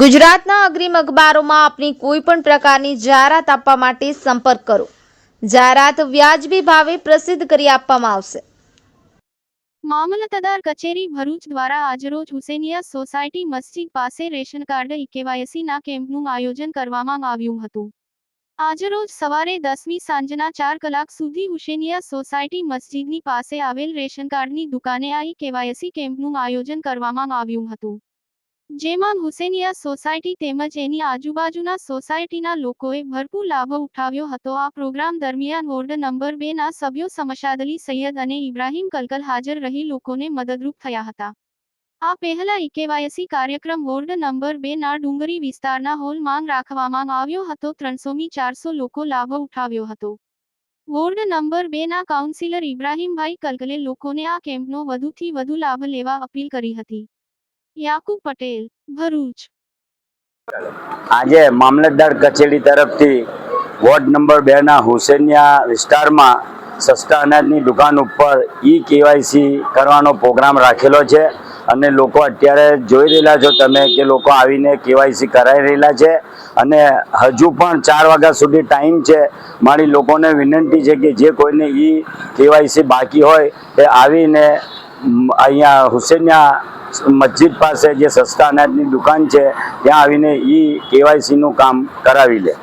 ગુજરાતના અગ્રીમ અખબારોમાં આપની કોઈ પણ પ્રકારની જાહેરાત આપવા માટે સંપર્ક કરો. જાહેરાત વ્યાજબી ભાવે પ્રસિદ્ધ કરી આપવામાં આવશે. મામલતદાર કચેરી ભરૂચ દ્વારા આજરોજ હુસેનિયા સોસાયટી મસ્જિદ પાસે રેશન કાર્ડ ઇકેવાયસીના કેમ્પનું આયોજન કરવામાં આવ્યું હતું. આજરોજ સવારે દસમી સાંજના ચાર કલાક સુધી હુસેનિયા સોસાયટી મસ્જિદની પાસે આવેલ રેશન કાર્ડની દુકાને આ કેવાયસી કેમ્પનું આયોજન કરવામાં આવ્યું હતું. જેમાં હુસેનિયા સોસાયટી તેમજ એની આજુબાજુના સોસાયટીના લોકોએ ભરપૂર લાભો ઉઠાવ્યો હતો. આ પ્રોગ્રામ દરમિયાન વોર્ડ નંબર બે ના સભ્યો સમશાદ અલી સૈયદ અને ઇબ્રાહીમ કલકલ હાજર રહી લોકોને મદદરૂપ થયા હતા. આ પહેલા ઇકેવાયસી કાર્યક્રમ વોર્ડ નંબર બે ના ડુંગરી વિસ્તારના હોલ માંગ રાખવામાં આવ્યો હતો. ત્રણસોમી ચારસો લોકો લાભો ઉઠાવ્યો હતો. વોર્ડ નંબર બે ના કાઉન્સિલર ઇબ્રાહીમભાઈ કલકલે લોકોને આ કેમ્પનો વધુથી વધુ લાભ લેવા અપીલ કરી હતી. યાકુબ પટેલ, ભરૂચ. આજે મામલતદાર કચેરી તરફથી વોર્ડ નંબર બેના હુસેનિયા વિસ્તારમાં સસ્તા અનાજની દુકાન ઉપર ઈ કેવાયસી કરવાનો પ્રોગ્રામ રાખેલો છે અને લોકો અત્યારે જોઈ રહેલા છો તમે કે લોકો આવીને કેવાયસી કરાવી રહેલા છે અને હજુ પણ ચાર વાગ્યા સુધી ટાઈમ છે. મારી લોકોને વિનંતી છે કે જે કોઈને ઈ કેવાયસી બાકી હોય એ આવીને અહીંયા હુસેનિયા મસ્જિદ પાસે જે સસ્તા અનાજની દુકાન છે ત્યાં આવીને ઈ કેવાયસીનું કામ કરાવી લે.